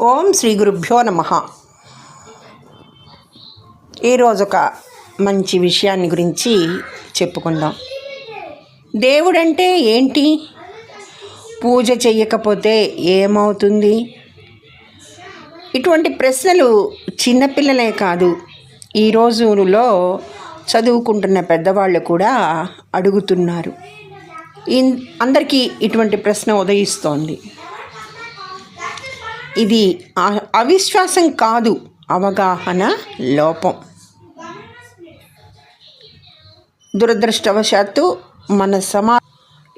ఓం శ్రీ గురుభ్యో నమ. ఈరోజు ఒక మంచి విషయాన్ని గురించి చెప్పుకుందాం. దేవుడంటే ఏంటి? పూజ చెయ్యకపోతే ఏమవుతుంది? ఇటువంటి ప్రశ్నలు చిన్నపిల్లలే కాదు ఈ రోజులో చదువుకుంటున్న పెద్దవాళ్ళు కూడా అడుగుతున్నారు. ఇన్- అందరికీ ఇటువంటి ప్రశ్న ఉదయిస్తోంది. ఇది అ- అవిశ్వాసం కాదు అవగాహన లోపం. దురదృష్టవశాత్తు మన సమా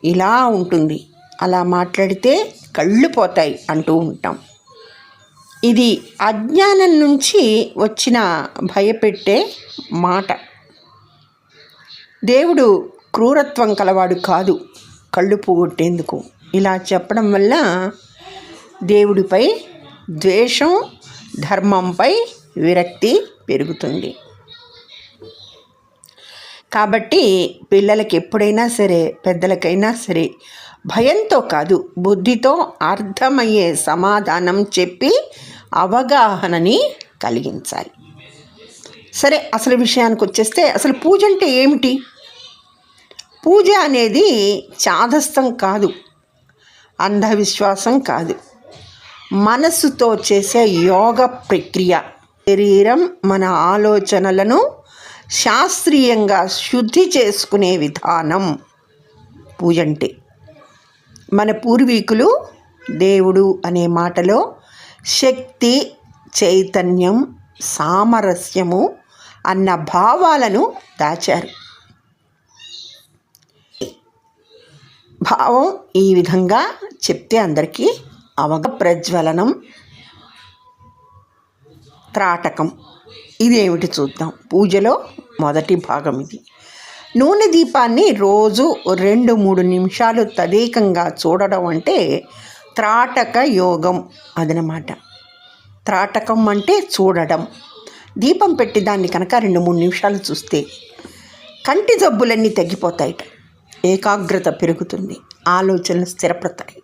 ఇలా ఉంటుంది. అలా మాట్లాడితే కళ్ళు పోతాయి అంటూ ఉంటాం. ఇది అజ్ఞానం నుంచి వచ్చిన భయపెట్టే మాట. దేవుడు క్రూరత్వం కలవాడు కాదు కళ్ళు పోగొట్టేందుకు. ఇలా చెప్పడం వల్ల దేవుడిపై ద్వేషం ధర్మంపై విరక్తి పెరుగుతుంది. కాబట్టి పిల్లలకి ఎప్పుడైనా సరే పెద్దలకైనా సరే భయంతో కాదు బుద్ధితో అర్థమయ్యే సమాధానం చెప్పి అవగాహనని కలిగించాలి. సరే అసలు విషయానికి వచ్చేస్తే అసలు పూజ అంటే ఏమిటి? పూజ అనేది చాదస్తం కాదు అంధవిశ్వాసం కాదు. మనస్సుతో చేసే యోగ ప్రక్రియ. శరీరం మన ఆలోచనలను శాస్త్రీయంగా శుద్ధి చేసుకునే విధానం. పూజ అంటే మన పూర్వీకులు దేవుడు అనే మాటలో శక్తి చైతన్యం సామరస్యము అన్న భావాలను దాచారు. భావం ఈ విధంగా చెప్తే అందరికీ అవగ ప్రజ్వలనం త్రాటకం. ఇదేమిటి చూద్దాం. పూజలో మొదటి భాగం ఇది. నూనె దీపాన్ని రోజు రెండు మూడు నిమిషాలు తదేకంగా చూడడం అంటే త్రాటక యోగం అదనమాట. త్రాటకం అంటే చూడడం. దీపం పెట్టి దాన్ని కనుక రెండు మూడు నిమిషాలు చూస్తే కంటి జబ్బులన్నీ తగ్గిపోతాయట. ఏకాగ్రత పెరుగుతుంది. ఆలోచనలు స్థిరపడతాయి.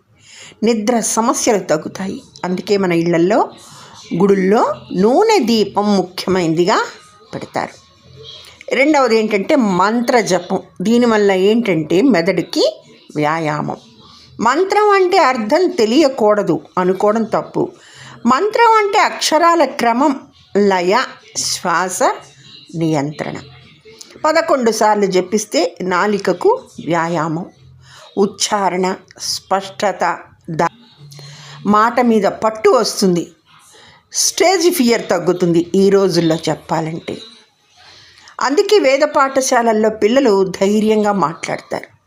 నిద్ర సమస్యలు తగ్గుతాయి. అందుకే మన ఇళ్ళల్లో గుడుల్లో నూనె దీపం ముఖ్యమైనదిగా పెడతారు. రెండవది ఏంటంటే మంత్ర జపం. దీనివల్ల ఏంటంటే మెదడుకి వ్యాయామం. మంత్రం అంటే అర్థం తెలియకూడదు అనుకోవడం తప్పు. మంత్రం అంటే అక్షరాల క్రమం లయ శ్వాస నియంత్రణ. పదకొండు సార్లు జపిస్తే నాలికకు వ్యాయామం. ఉచ్చారణ స్పష్టత దా మాట మీద పట్టు వస్తుంది. స్టేజ్ ఫియర్ తగ్గుతుంది ఈ రోజుల్లో చెప్పాలంటే. అందుకే వేద పాఠశాలల్లో పిల్లలు ధైర్యంగా మాట్లాడతారు.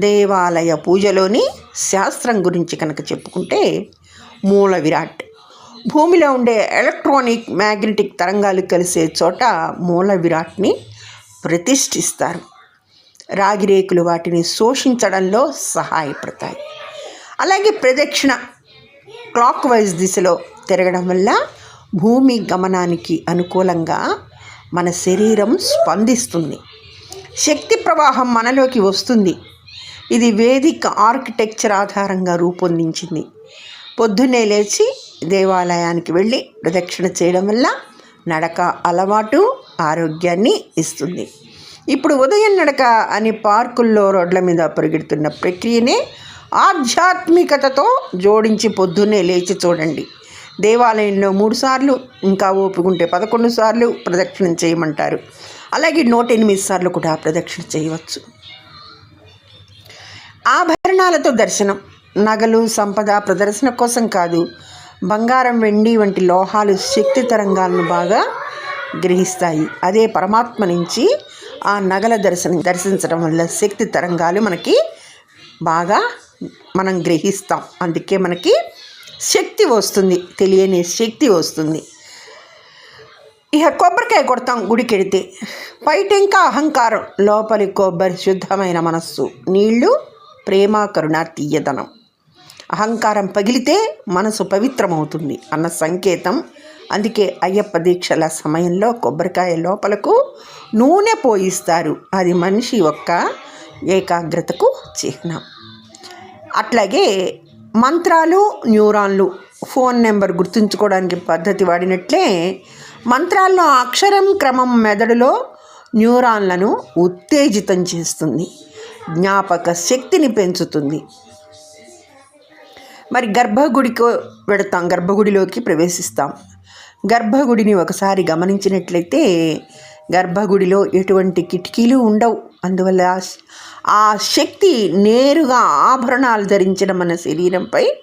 దేవాలయ పూజలోని శాస్త్రం గురించి కనుక చెప్పుకుంటే మూల విరాట్. భూమిలో ఉండే ఎలక్ట్రానిక్ మ్యాగ్నెటిక్ తరంగాలు కలిసే చోట మూల విరాట్ని ప్రతిష్ఠిస్తారు. రాగిరేకులు వాటిని శోషించడంలో సహాయపడతాయి. అలాగే ప్రదక్షిణ క్లాక్ వైజ్ దిశలో తిరగడం వల్ల భూమి గమనానికి అనుకూలంగా మన శరీరం స్పందిస్తుంది. శక్తి ప్రవాహం మనలోకి వస్తుంది. ఇది వేదిక ఆర్కిటెక్చర్ ఆధారంగా రూపొందించింది. పొద్దున్నే లేచి దేవాలయానికి వెళ్ళి ప్రదక్షిణ చేయడం వల్ల నడక అలవాటు ఆరోగ్యాన్ని ఇస్తుంది. ఇప్పుడు ఉదయం నడక అని పార్కుల్లో రోడ్ల మీద పరిగెడుతున్న ప్రక్రియనే ఆధ్యాత్మికతతో జోడించి పొద్దున్నే లేచి చూడండి. దేవాలయంలో మూడు సార్లు ఇంకా ఓపుకుంటే పదకొండు సార్లు ప్రదక్షిణం చేయమంటారు. అలాగే నూట ఎనిమిది సార్లు కూడా ప్రదక్షిణ చేయవచ్చు. ఆభరణాలతో దర్శనం. నగలు సంపద ప్రదర్శన కోసం కాదు బంగారం వెండి వంటి లోహాలు శక్తి తరంగాలను బాగా గ్రహిస్తాయి. అదే పరమాత్మ నుంచి ఆ నగల దర్శనం దర్శించడం వల్ల శక్తి తరంగాలు మనకి బాగా మనం గ్రహిస్తాం. అందుకే మనకి శక్తి వస్తుంది. తెలియని శక్తి వస్తుంది. ఇక కొబ్బరికాయ కొడతాం గుడికి వెడితే బయట ఇంకా అహంకారం. లోపలి కొబ్బరి శుద్ధమైన మనస్సు. నీళ్ళు ప్రేమ కరుణ తీయదనం. అహంకారం పగిలితే మనసు పవిత్రమవుతుంది అన్న సంకేతం. అందుకే అయ్యప్ప దీక్షల సమయంలో కొబ్బరికాయ లోపలకు నూనె పోయిస్తారు. అది మనిషి యొక్క ఏకాగ్రతకు చిహ్నం. అట్లాగే మంత్రాలు న్యూరాన్లు ఫోన్ నెంబర్ గుర్తుంచుకోవడానికి పద్ధతి వాడినట్లే మంత్రాల్లో అక్షరం క్రమం మెదడులో న్యూరాన్లను ఉత్తేజితం చేస్తుంది జ్ఞాపక శక్తిని పెంచుతుంది. మరి గర్భగుడికి వెడతాం గర్భగుడిలోకి ప్రవేశిస్తాం. గర్భగుడిని ఒకసారి గమనించినట్లయితే గర్భగుడిలో ఎటువంటి కిటికీలు ఉండవు. అందువల్ల ఆ శక్తి నేరుగా ఆభరణాలు ధరించిన మన శరీరంపై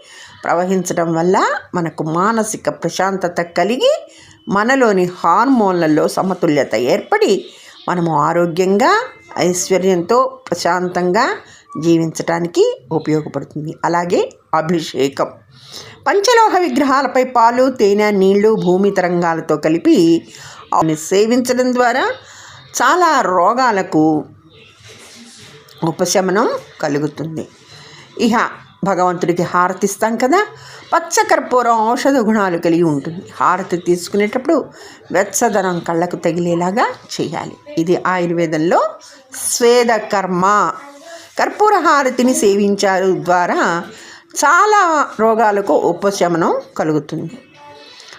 ప్రవహించడం వల్ల మనకు మానసిక ప్రశాంతత కలిగి మనలోని హార్మోన్లలో సమతుల్యత ఏర్పడి మనము ఆరోగ్యంగా ఐశ్వర్యంతో ప్రశాంతంగా జీవించటానికి ఉపయోగపడుతుంది. అలాగే అభిషేకం. పంచలోహ విగ్రహాలపై పాలు తేనె నీళ్ళు భూమి తరంగాలతో కలిపి సేవించడం ద్వారా చాలా రోగాలకు ఉపశమనం కలుగుతుంది. ఇహ భగవంతుడికి హారతి ఇస్తాం కదా. పచ్చకర్పూరం ఔషధ గుణాలు కలిగి ఉంటుంది. హారతి తీసుకునేటప్పుడు వెచ్చదనం కళ్ళకు తగిలేలాగా చేయాలి. ఇది ఆయుర్వేదంలో స్వేదకర్మ. కర్పూర హారతిని సేవించారు ద్వారా చాలా రోగాలకు ఉపశమనం కలుగుతుంది.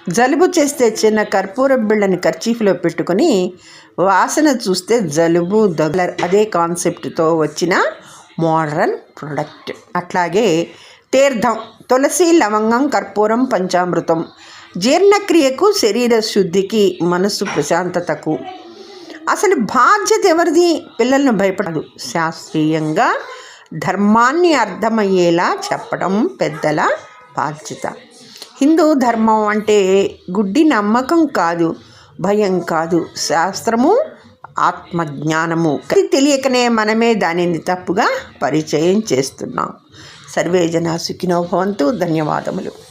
జలుబు చేస్తే చిన్న కర్పూర బిళ్ళని కర్చీఫ్లో పెట్టుకొని వాసన చూస్తే జలుబు దగ్గర అదే కాన్సెప్ట్తో వచ్చిన మోడర్న్ ప్రొడక్ట్. అట్లాగే తీర్థం తులసి లవంగం కర్పూరం పంచామృతం జీర్ణక్రియకు శరీర శుద్ధికి మనసు ప్రశాంతతకు. అసలు బాధ్యత ఎవరిది? పిల్లలను భయపడదు. శాస్త్రీయంగా ధర్మాన్ని అర్థమయ్యేలా చెప్పడం పెద్దల బాధ్యత. హిందూ ధర్మం అంటే గుడ్డి నమ్మకం కాదు భయం కాదు శాస్త్రము ఆత్మజ్ఞానము. అది తెలియకనే మనమే దానిని తప్పుగా పరిచయం చేస్తున్నాం. సర్వే జన సుఖినోభవంతు ధన్యవాదములు.